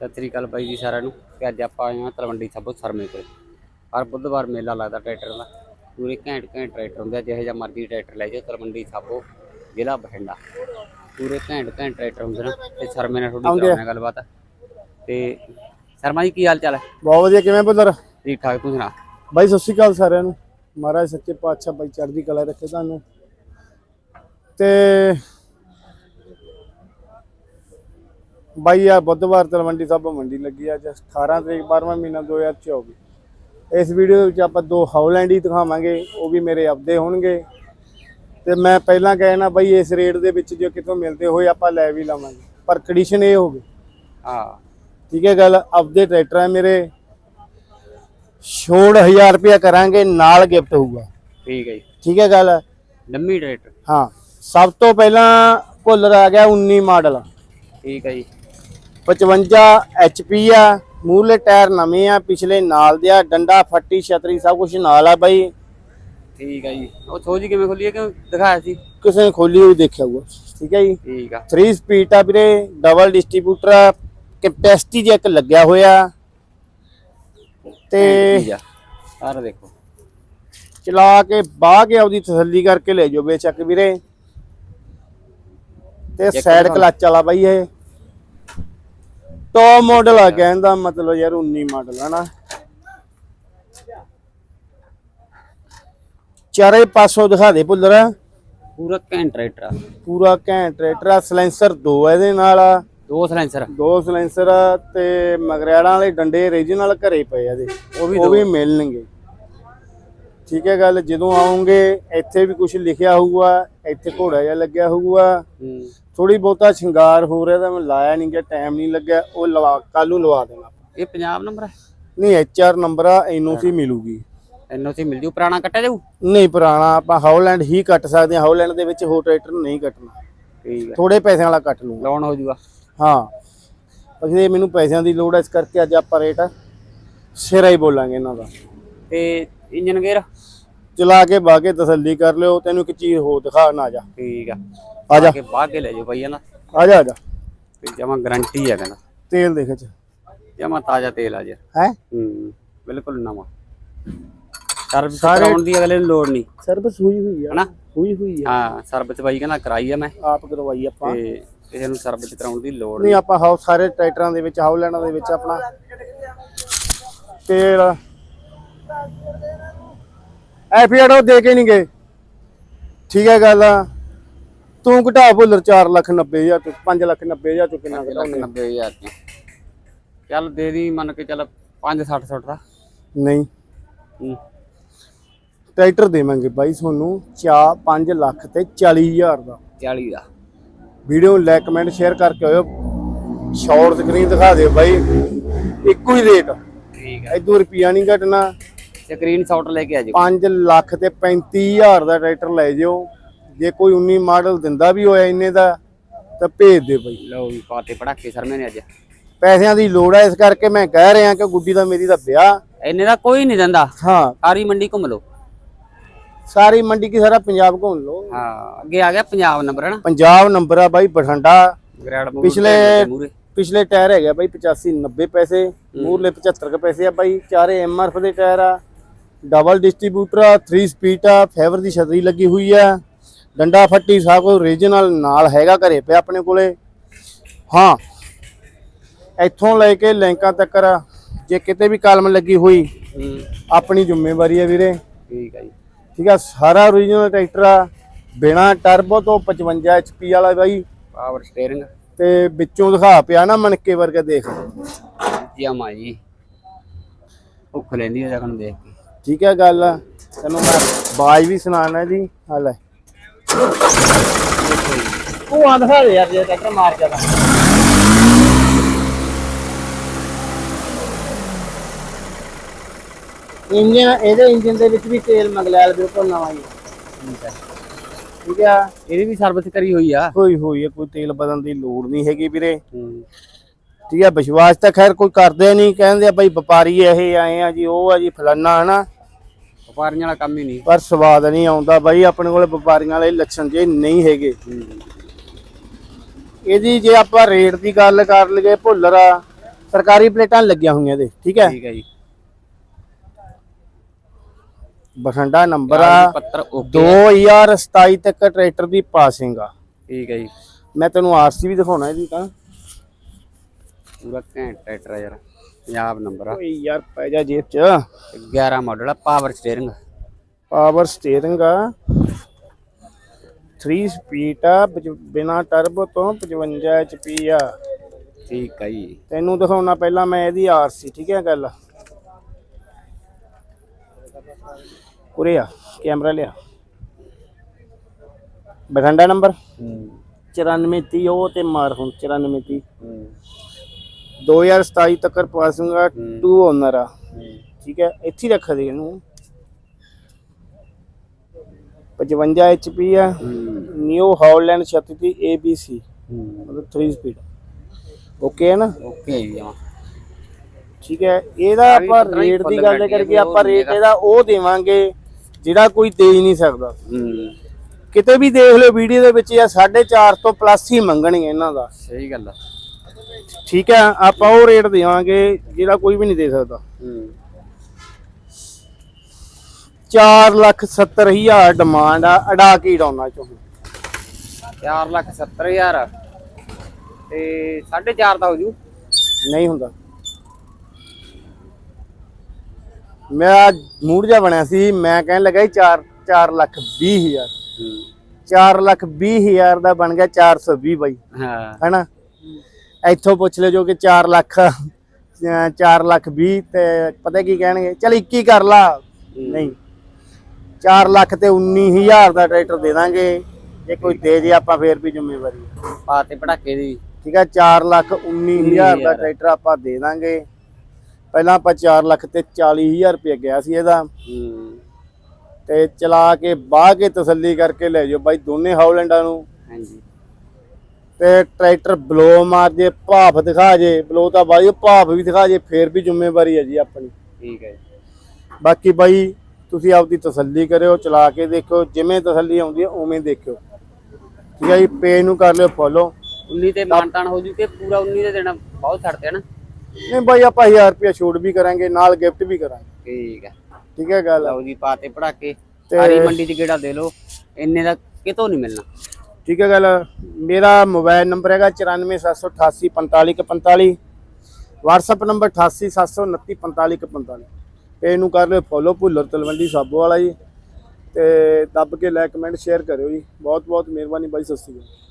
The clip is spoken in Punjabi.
ਸਤਿ ਸ੍ਰੀ ਅਕਾਲ ਬਾਈ ਜੀ ਸਾਰਿਆਂ ਨੂੰ। ਤੇ ਅੱਜ ਆਪਾਂ ਆਏ ਹਾਂ ਤਲਵੰਡੀ ਸਾਬੋ ਸਰਮੇ ਕੋਲ। ਹਰ ਬੁੱਧਵਾਰ ਮੇਲਾ ਲੱਗਦਾ ਟਰੈਕਟਰ ਦਾ। ਪੂਰੇ ਘੈਂਟ ਘੈਂਟ ਟਰੈਕਟਰ ਹੁੰਦੇ ਆ ਜਿਹੋ ਜਿਹਾ ਮਰਜ਼ੀ ਟਰੈਕਟਰ ਲੈ ਜਾਓ ਤਲਵੰਡੀ ਸਾਬੋ ਜ਼ਿਲ੍ਹਾ ਬਠਿੰਡਾ। ਪੂਰੇ ਘੈਂਟ ਘੈਂਟ ਟਰੈਕਟਰ ਹੁੰਦੇ ਨੇ। ਤੇ ਸਰਮੇ ਨਾਲ ਥੋੜੀ ਕਰਾਉਣਾ ਗੱਲਬਾਤ ਤੇ ਸ਼ਰਮਾ ਜੀ ਕੀ ਹਾਲ ਚਾਲ ਹੈ ਬਹੁਤ ਵਧੀਆ। ਕਿਵੇਂ ਬੁੱਲਰ? ਠੀਕ ਠਾਕ ਤੂੰ ਸੁਣਾ? ਬਾਈ ਸਤਿ ਸ਼੍ਰੀ ਅਕਾਲ ਸਾਰਿਆਂ ਨੂੰ। ਮਹਾਰਾਜ ਸੱਚੇ ਪਾਤਸ਼ਾਹ ਬਾਈ ਚੜ੍ਹਦੀ ਕਲਾ ਰੱਖੇ ਤੁਹਾਨੂੰ। ਤੇ ਬਾਈ ਆ ਬੁੱਧਵਾਰ ਤਲਵੰਡੀ ਸਾਹਿਬ ਮੰਡੀ ਲੱਗੀ ਅੱਜ 18 ਤਰੀਕ 12ਵਾਂ ਮਹੀਨਾ 2024 ਇਸ ਵੀਡੀਓ ਵਿੱਚ ਆਪਾਂ ਦੋ ਹਾਊਲੈਂਡ ਹੀ ਦਿਖਾਵਾਂਗੇ ਉਹ ਵੀ ਮੇਰੇ ਆਪਦੇ ਹੋਣਗੇ। ਤੇ ਮੈਂ ਪਹਿਲਾਂ ਕਹਿਆ ਨਾ ਬਾਈ ਇਸ ਰੇਟ ਦੇ ਵਿੱਚ ਜੇ ਕਿਤੋਂ ਮਿਲਦੇ ਹੋਏ ਆਪਾਂ ਲੈ ਵੀ ਲਵਾਂਗੇ। ਪਰ ਕੰਡੀਸ਼ਨ ਇਹ ਹੋਵੇ। ਹਾਂ। ਠੀਕ ਹੈ ਗੱਲ ਆਪਦੇ ਟਰੈਕਟਰ ਹੈ ਮੇਰੇ ਛੋੜ 1000 ਰੁਪਇਆ ਕਰਾਂਗੇ ਨਾਲ ਗਿਫਟ ਹੋਊਗਾ। ਠੀਕ ਹੈ ਜੀ। ਠੀਕ ਹੈ ਗੱਲ? ਲੰਮੀ ਟਰੈਕਟਰ। ਹਾਂ। ਸਭ ਤੋਂ ਪਹਿਲਾਂ ਭੁੱਲਰ ਆ ਗਿਆ 19 ਮਾਡਲ। ਠੀਕ ਹੈ ਜੀ। 55 HP ਆ ਮੂਹਰਲੇ ਟਾਇਰ ਨਵੇਂ ਆ ਪਿਛਲੇ ਨਾਲ ਦੇ ਆ ਡੰਡਾ ਫੱਟੀ ਛਤਰੀ ਸਭ ਕੁਝ ਨਾਲ ਆ ਬਾਈ। ਠੀਕ ਹੈ ਜੀ। ਉਹ ਸੋਝ ਕਿਵੇਂ ਖੋਲੀ ਹੈ ਕਿ ਦਿਖਾਇਆ ਸੀ? ਕਿਸੇ ਨੇ ਖੋਲੀ ਹੋਈ ਦੇਖਿਆ ਹੋਊਗਾ। ਠੀਕ ਹੈ ਜੀ। ਠੀਕ ਆ। 3 ਸਪੀਡ ਆ ਵੀਰੇ ਡਬਲ ਡਿਸਟ੍ਰੀਬਿਊਟਰ ਆ ਕੈਪੈਸਿਟੀ ਜੇ ਇੱਕ ਲੱਗਿਆ ਹੋਇਆ। ਤੇ ਆ। ਸਾਰਾ ਦੇਖੋ। ਚਲਾ ਕੇ ਬਾਹ ਕੇ ਆਪਦੀ ਤਸੱਲੀ ਕਰਕੇ ਲੈ ਜਾਓ ਬੇਸ਼ੱਕ ਵੀਰੇ। ਤੇ ਸਾਈਡ। ਕਲੱਚ ਵਾਲਾ ਬਾਈ ਇਹ। ਟੌਪ ਮਾਡਲ ਆ ਕਹਿੰਦਾ ਮਤਲਬ ਯਾਰ 19 ਮਾਡਲ ਹੈ ਨਾ। ਚਾਰੇ ਪਾਸੋਂ ਦਿਖਾ ਦੇ ਭੁੱਲਰ। ਪੂਰਾ ਘੈਂਟ ਟਰੈਕਟਰ ਆ। ਪੂਰਾ ਘੈਂਟ ਟਰੈਕਟਰ ਆ ਸਲੈਂਸਰ ਦੋ ਆ ਇਹਦੇ ਨਾਲ। ਆ। ਦੋ ਸਲੈਂਸਰ ਦੋ ਸਲੈਂਸਰ ਤੇ ਮਗਰੈੜਾਂ ਵਾਲੇ ਡੰਡੇ ਰੀਜਨਲ ਘਰੇ ਪਏ ਆ ਇਹਦੇ। ਉਹ ਵੀ ਉਹ ਵੀ ਮਿਲਣਗੇ। ਠੀਕ ਹੈ ਗੱਲ ਜਦੋਂ ਆਉਂਗੇ ਇੱਥੇ ਵੀ ਕੁਝ ਲਿਖਿਆ ਹੋਊਗਾ ਇੱਥੇ ਘੋੜਾ ਜਿਹਾ ਲੱਗਿਆ ਹੋਊਗਾ। ਥੋੜੀ ਬਹੁਤਾ ਸ਼ਿੰਗਾਰ ਹੋ ਰਿਹਾ ਤਾਂ ਮੈਂ ਲਾਇਆ ਨਹੀਂ ਗਿਆ ਟਾਈਮ ਨਹੀਂ ਲੱਗਿਆ ਉਹ ਲਵਾ ਕੱਲ ਨੂੰ ਲਵਾ ਦੇਣਾ। ਇਹ ਪੰਜਾਬ ਨੰਬਰ ਹੈ? ਨਹੀਂ ਐਚਆਰ ਨੰਬਰ ਆ ਐਨਓਸੀ ਮਿਲੂਗੀ। ਐਨਓਸੀ ਮਿਲ ਜੂ ਪੁਰਾਣਾ ਕੱਟਿਆ ਜਾਊ? ਨਹੀਂ ਪੁਰਾਣਾ ਆਪਾਂ ਹਾਊਲੈਂਡ ਹੀ ਕੱਟ ਸਕਦੇ ਹਾਂ ਹਾਊਲੈਂਡ ਦੇ ਵਿੱਚ ਹੋਰ ਟਰੈਕਟਰ ਨਹੀਂ ਕੱਟਣਾ। ਠੀਕ ਹੈ। ਥੋੜੇ ਪੈਸਿਆਂ ਵਾਲਾ ਕੱਟ ਲੂੰਗਾ ਲੋਨ ਹੋ ਜੂਗਾ। ਹਾਂ। ਅਜੇ ਮੈਨੂੰ ਪੈਸਿਆਂ ਦੀ ਲੋੜ ਹੈ ਇਸ ਕਰਕੇ ਅੱਜ ਆਪਾਂ ਰੇਟ ਸਿਰਾ ਹੀ ਬੋਲਾਂਗੇ ਇਹਨਾਂ ਦਾ। ਤੇ ਇੰਜਨ ਗੇਅਰ ਚਲਾ ਕੇ ਬਾ ਕੇ ਤਸੱਲੀ ਕਰ ਲਿਓ ਤੈਨੂੰ ਇੱਕ ਚੀਜ਼ ਹੋ ਦਿਖਾ ਨਾ ਜਾ। ਠੀਕ ਆ। ਆ ਜਾ। ਕੇ ਬਾਅਦ ਕੇ ਲੈ ਜਾਓ ਭਾਈ ਨਾ ਆ ਜਾ ਆ ਜਾ। ਤੇ ਜਮਾ ਗਾਰੰਟੀ ਹੈ ਕਹਿੰਦਾ। ਤੇਲ ਦੇਖ ਚ ਜਮਾ ਤਾਜ਼ਾ ਤੇਲ ਆ ਜੀ। ਹੈ? ਹੂੰ ਬਿਲਕੁਲ ਨਵਾਂ। ਸਰਵਿਸ ਸਾਰੇ- ਕਰਾਉਣ ਦੀ ਅਗਲੇ ਨੂੰ ਲੋੜ ਨਹੀਂ। ਸਰਵਿਸ ਹੋਈ ਹੋਈ ਆ। ਹਨਾ? ਹੋਈ ਹੋਈ ਆ। ਹਾਂ ਸਰਵਿਸ ਬਾਈ ਕਹਿੰਦਾ ਕਰਾਈ ਆ ਮੈਂ। ਆਪ ਕਰਵਾਈ ਆਪਾਂ। ਤੇ ਕਿਸੇ ਨੂੰ ਸਰਵਿਸ ਕਰਾਉਣ ਦੀ ਲੋੜ ਨਹੀਂ ਆਪਾਂ ਹਾਉ ਸਾਰੇ ਟਰੈਕਟਰਾਂ ਦੇ ਵਿੱਚ ਹਾਊਲੈਂਡਾਂ ਦੇ ਵਿੱਚ ਆਪਣਾ। ਤੇਲ। ਐਫੀਆਰ ਉਹ ਦੇ ਕੇ ਨਹੀਂ ਗਏ। ਠੀਕ ਹੈ ਗੱਲ ਆ। ਤੂੰ ਘਟਾ ਭੁੱਲਰ 4 ਲੱਖ 90 ਹਜ਼ਾਰ ਤੋਂ 5 ਲੱਖ 90 ਹਜ਼ਾਰ ਤੋਂ ਕਿੰਨਾ ਘਟਾਉਂਦੇ 90 ਹਜ਼ਾਰ ਚੱਲ ਦੇ ਦੀ ਮੰਨ ਕੇ ਚੱਲ 5 60 60 ਦਾ। ਨਹੀਂ। ਟਰੈਕਟਰ ਦੇਵਾਂਗੇ ਬਾਈ ਤੁਹਾਨੂੰ ਚਾ 5 ਲੱਖ ਤੇ 40 ਹਜ਼ਾਰ ਦਾ। 40 ਦਾ। ਵੀਡੀਓ ਲਾਈਕ ਕਮੈਂਟ ਸ਼ੇਅਰ ਕਰਕੇ ਆਇਓ। ਸ਼ਾਰਟ ਸਕਰੀਨ ਦਿਖਾ ਦਿਓ ਬਾਈ। ਇੱਕੋ ਹੀ ਰੇਟ ਠੀਕ ਹੈ ਇਦੋਂ ਰੁਪਿਆ ਨਹੀਂ ਘਟਣਾ। ਸ਼ਾਟ ਲੈ ਕੇ ਆ ਜਾਓ। 5 ਲੱਖ ਤੇ 35000 ਦਾ ਟਰੈਕਟਰ ਲੈ ਜਿਓ। ਜੇ ਕੋਈ 19 ਮਾਡਲ ਦਿੰਦਾ ਵੀ ਹੋਇਆ ਇੰਨੇ ਦਾ ਤਾਂ ਭੇਜ ਦੇ ਬਾਈ। ਲਓ ਵੀ ਪਾਤੇ ਪੜਾਕੇ ਸਰਮੇ ਨੇ ਅੱਜ। ਪੈਸਿਆਂ ਦੀ ਲੋੜ ਹੈ ਇਸ ਕਰਕੇ ਮੈਂ ਕਹਿ ਰਿਹਾ ਕਿ ਗੁੱਡੀ ਦਾ ਮੇਰੀ ਦਾ ਵਿਆਹ। ਇੰਨੇ ਦਾ ਕੋਈ ਨਹੀਂ ਦਿੰਦਾ। ਹਾਂ। ਸਾਰੀ ਮੰਡੀ ਘੁੰਮ ਲਓ। ਸਾਰੀ ਮੰਡੀ ਕੀ ਸਾਰਾ ਪੰਜਾਬ ਘੁੰਮ ਲਓ। ਹਾਂ ਅੱਗੇ ਆ ਗਿਆ ਪੰਜਾਬ ਨੰਬਰ ਹੈ ਨਾ ਪੰਜਾਬ ਨੰਬਰ ਆ ਬਾਈ ਬਠਿੰਡਾ। ਪਿਛਲੇ ਪਿਛਲੇ ਟਾਇਰ ਹੈਗਾ ਬਾਈ 85 90 ਪੈਸੇ ਮੂਰਲੇ 75 ਕੁ ਪੈਸੇ ਆ ਬਾਈ। ਚਾਰੇ ਐਮਆਰਐਫ ਦੇ ਟਾਇਰ ਆ। ਡਬਲ ਡਿਸਟ੍ਰੀਬਿਊਟਰ ਆ 3 ਸਪੀਡ ਆ ਫੇਵਰ ਦੀ ਛਤਰੀ ਲੱਗੀ ਹੋਈ ਆ। ਡੰਡਾ ਫੱਟੀ ਸਭ ਕੁਝ ਰੀਜਨਲ ਨਾਲ ਹੈਗਾ ਘਰੇ ਪਿਆ ਆਪਣੇ ਕੋਲੇ। ਹਾਂ ਇੱਥੋਂ ਲੈ ਕੇ ਲੈਂਕਾਂ ਤੱਕ ਜੇ ਕਿਤੇ ਵੀ ਕਲਮ ਲੱਗੀ ਹੋਈ ਆਪਣੀ ਜ਼ਿੰਮੇਵਾਰੀ ਹੈ ਵੀਰੇ। ਠੀਕ ਹੈ ਜੀ। ਠੀਕ ਆ ਸਾਰਾ ਓਰੀਜਨਲ ਟਰੈਕਟਰ ਆ ਬਿਨਾ ਟਰਬੋ ਤੋਂ 55 HP ਵਾਲਾ ਬਾਈ। ਪਾਵਰ ਸਟੀਅਰਿੰਗ ਤੇ ਵਿੱਚੋਂ ਦਿਖਾ ਪਿਆ ਨਾ ਮਣਕੇ ਵਰਗਾ ਦੇਖ। ਜਮਾ ਜੀ। ਭੁੱਖ ਲੈਂਦੀ ਹੈ ਜਖਣ ਦੇਖ। ਕੇ ਠੀਕ ਹੈ ਗੱਲ। ਤੈਨੂੰ ਮੈਂ ਬਾਜ ਵੀ ਸੁਣਾਣਾ ਜੀ। ਆ ਲੈ। ਉਹ ਆ ਦਿਖਾ ਦੇ ਯਾਰ ਜੇ ਟਰੈਕਟਰ ਮਾਰ ਜਾਦਾ ਇੰਜਨ ਇਹਦੇ ਇੰਜਨ ਦੇ ਵਿੱਚ ਵੀ ਤੇਲ ਮਗਲੈਲ ਬਿਲਕੁਲ ਨਵਾਂ ਹੀ ਹੈ ਠੀਕ ਹੈ। ਠੀਕ ਆ? ਇਹਦੀ ਵੀ ਸਰਵਿਸ ਕਰੀ ਹੋਈ ਆ। ਕੋਈ ਹੋਈ ਹੈ ਕੋਈ ਤੇਲ ਬਦਲਣ ਦੀ ਲੋੜ ਨਹੀਂ ਹੈਗੀ ਵੀਰੇ। ਹੂੰ। ਠੀਕ ਹੈ ਵਿਸ਼ਵਾਸ ਤਾਂ ਖੈਰ ਕੋਈ ਕਰਦੇ ਨਹੀਂ ਕਹਿੰਦੇ ਆ ਬਈ ਵਪਾਰੀ ਇਹ ਆਏ ਆ ਜੀ ਉਹ ਆ ਜੀ ਫਲਾਨਾ ਹਨਾ। ਵਪਾਰੀਆਂ ਵਾਲਾ ਕੰਮ ਹੀ ਨਹੀਂ। ਪਰ ਸਵਾਦ ਨਹੀਂ ਆਉਂਦਾ ਬਾਈ ਆਪਣੇ ਕੋਲ ਵਪਾਰੀਆਂ ਵਾਲੇ ਲੱਛਣ ਜੇ ਨਹੀਂ ਹੈਗੇ। ਇਹਦੀ ਜੇ ਆਪਾਂ ਰੇਟ ਦੀ ਗੱਲ ਕਰ ਲਈਏ ਭੁੱਲਰ ਆ ਸਰਕਾਰੀ ਪਲੇਟਾਂ ਲੱਗੀਆਂ ਹੋਈਆਂ ਇਹਦੇ ਠੀਕ ਹੈ? ਠੀਕ ਹੈ ਜੀ। ਬਠਿੰਡਾ ਨੰਬਰ ਆ ਪੱਤਰ ਓਕੇ 2027 ਤੱਕ ਟਰੈਕਟਰ ਦੀ ਪਾਸਿੰਗ ਆ। ਠੀਕ ਹੈ ਜੀ। ਮੈਂ ਤੈਨੂੰ ਆਰਸੀ ਵੀ ਦਿਖਾਉਣਾ ਇਹਦੀ ਤਾਂ। ਪੂਰਾ ਘੈਂਟ ਟਰੈਕਟਰ ਆ ਯਾਰ। ਪੰਜਾਬ ਨੰਬਰ ਆ। ਓਏ ਯਾਰ ਪੈ ਜਾ ਜੇਬ ਚ। 11 ਮਾਡਲ ਆ ਪਾਵਰ ਸਟੀਅਰਿੰਗ ਪਾਵਰ ਸਟੀਅਰਿੰਗ ਆ। 3 ਸਪੀਡ ਆ ਬਿਨਾਂ ਟਰਬੋ ਤੋਂ 55 HP ਆ। ਠੀਕ ਹੈ ਜੀ। ਤੈਨੂੰ ਦਿਖਾਉਣਾ ਪਹਿਲਾਂ ਮੈਂ ਇਹਦੀ ਆਰਸੀ ਠੀਕ ਹੈ ਗੱਲ? ਉਰੇ ਆ ਕੈਮਰਾ ਲਿਆ। ਬਠਿੰਡਾ ਨੰਬਰ ਹੂੰ। 9430 ਉਹ ਤੇ ਮਾਰ ਹੁਣ 9430 ਹੂੰ 2027 ਤੱਕ ਪਾਸਿੰਗ ਆ। 2 ਓਨਰ ਆ। ਠੀਕ ਹੈ ਇੱਥੇ ਹੀ ਰੱਖ ਦੇ ਇਹਨੂੰ। 55 HP ਆ। ਨਿਊ ਹਾਲੈਂਡ 36 ਦੀ ABC ਮਤਲਬ 3 ਸਪੀਡ ਓਕੇ ਹੈ ਨਾ? ਓਕੇ ਜੀ ਹਾਂ। ਠੀਕ ਹੈ ਇਹਦਾ ਆਪਾਂ ਰੇਟ ਦੀ ਗੱਲ ਕਰਕੇ ਆਪਾਂ ਰੇਟ। ਇਹਦਾ ਉਹ ਦੇਵਾਂਗੇ ਜਿਹੜਾ ਕੋਈ ਦੇ ਹੀ ਨਹੀਂ ਸਕਦਾ। ਕਿਤੇ ਵੀ ਦੇਖ ਲਿਓ ਵੀਡੀਓ ਦੇ ਵਿੱਚ ਇਹ 4.5 ਤੋਂ ਪਲੱਸ ਹੀ ਮੰਗਣਗੇ ਇਹਨਾਂ ਦਾ। ਸਹੀ ਗੱਲ ਆ। ਠੀਕ ਹੈ ਆਪਾਂ ਉਹ ਰੇਟ ਦੇਵਾਂਗੇ ਜਿਹੜਾ ਕੋਈ ਵੀ ਨਹੀਂ ਦੇ ਸਕਦਾ। ਹੂੰ। 4 ਲੱਖ 70 ਹਜ਼ਾਰ ਡਿਮਾਂਡ ਆ ਅਡਾ ਕੇ ਡਾਉਣਾ ਚਾਹੁੰਦਾ 4 ਲੱਖ 70 ਹਜ਼ਾਰ। ਤੇ 4.5 ਦਾ ਹੋ ਜੂ? ਨਹੀਂ ਹੁੰਦਾ। ਮੇਰਾ ਮੂਡ ਜਿਹਾ ਬਣਿਆ ਸੀ ਮੈਂ ਕਹਿਣ ਲੱਗਾ 4 4 ਲੱਖ 20 ਹਜ਼ਾਰ। ਹੂੰ। 4 ਲੱਖ 20 ਹਜ਼ਾਰ ਦਾ ਬਣ ਗਿਆ 420 ਬਾਈ। ਹਾਂ। ਹੈਨਾ? ਇੱਥੋਂ ਪੁੱਛ ਲਿਓ ਜੋ ਕਿ 4 ਲੱਖ 4 ਲੱਖ 20 ਤੇ ਪਤਾ ਕੀ ਕਹਿਣਗੇ? ਚਲ 21 ਕਰ ਲਾ। ਨਹੀਂ। 4 ਲੱਖ ਤੇ 19000 ਦਾ ਟਰੈਕਟਰ ਦੇ ਦਾਂਗੇ। ਜੇ ਕੋਈ ਦੇ ਜੇ ਆਪਾਂ ਫੇਰ ਵੀ ਜ਼ਿੰਮੇਵਾਰੀ ਹੈ। ਪਾ ਤੇ ਪਟਾਕੇ ਦੀ। ਠੀਕ ਹੈ 4 ਲੱਖ 19000 ਦਾ ਟਰੈਕਟਰ ਆਪਾਂ ਦੇ ਦਾਂਗੇ। ਪਹਿਲਾਂ ਆਪਾਂ 4 ਲੱਖ ਤੇ 40000 ਰੁਪਏ ਗਿਆ ਸੀ ਇਹਦਾ। ਤੇ ਚਲਾ ਕੇ ਬਾਹ ਕੇ ਤਸੱਲੀ ਕਰਕੇ ਲੈ ਜਾਓ ਬਾਈ ਦੋਨੇ ਹਾਊਲੈਂਡਾਂ ਨੂੰ। ਹਾਂਜੀ। ਤੇ ਟਰੈਕਟਰ ਬਲੋ ਮਾਰ ਜੇ ਭਾਫ ਦਿਖਾ ਜੇ ਬਲੋ ਤਾਂ ਬਾਈ ਭਾਫ ਵੀ ਦਿਖਾ ਜੇ ਫੇਰ ਵੀ ਜ਼ਿੰਮੇਵਾਰੀ ਹੈ ਜੀ ਆਪਣੀ। ਠੀਕ ਹੈ ਜੀ। ਬਾਕੀ ਬਾਈ ਤੁਸੀਂ ਆਪਦੀ ਤਸੱਲੀ ਕਰਿਓ ਚਲਾ ਕੇ ਦੇਖੋ ਜਿਵੇਂ ਤਸੱਲੀ ਆਉਂਦੀ ਹੈ ਉਵੇਂ ਦੇਖਿਓ। ਠੀਕ ਹੈ ਜੀ ਪੇਜ ਨੂੰ ਕਰ ਲਿਓ ਫੋਲੋ 19 ਤੇ ਮਾਨਤਾਨ ਹੋ ਜੂ ਕਿ ਪੂਰਾ 19 ਦੇ ਦੇਣਾ ਬਹੁਤ ਛੱਡਦੇ ਹਨ ਨਹੀਂ ਬਾਈ ਆਪਾਂ 1000 ਰੁਪਏ ਛੋਟ ਵੀ ਕਰਾਂਗੇ ਨਾਲ ਗਿਫਟ ਵੀ ਕਰਾਂਗੇ। ਠੀਕ ਹੈ। ਠੀਕ ਹੈ ਗੱਲ। ਲਓ ਜੀ ਪਾ ਤੇ ਪਟਾਕੇ ਤੇ- ਸਾਰੀ ਮੰਡੀ 'ਚ ਗੇੜਾ ਦੇ ਲਓ। ਇੰਨੇ ਦਾ ਕਿਤੋਂ ਨਹੀਂ ਮਿਲਣਾ। ਠੀਕ ਹੈ ਗੱਲ? ਮੇਰਾ ਮੋਬਾਈਲ ਨੰਬਰ ਹੈਗਾ 9478845145 WhatsApp ਨੰਬਰ 8879945145 ਪੇਜ ਇਹਨੂੰ ਕਰ ਲਿਓ ਫੋਲੋ ਭੁੱਲਰ ਤਲਵੰਡੀ ਸਾਬੋ ਵਾਲਾ ਜੀ। ਤੇ ਦੱਬ ਕੇ ਲਾਈਕ ਕਮੈਂਟ ਸ਼ੇਅਰ ਕਰਿਓ ਜੀ। ਬਹੁਤ ਬਹੁਤ ਮਿਹਰਬਾਨੀ ਬਾਈ, ਸਤਿ ਸ਼੍ਰੀ ਅਕਾਲ।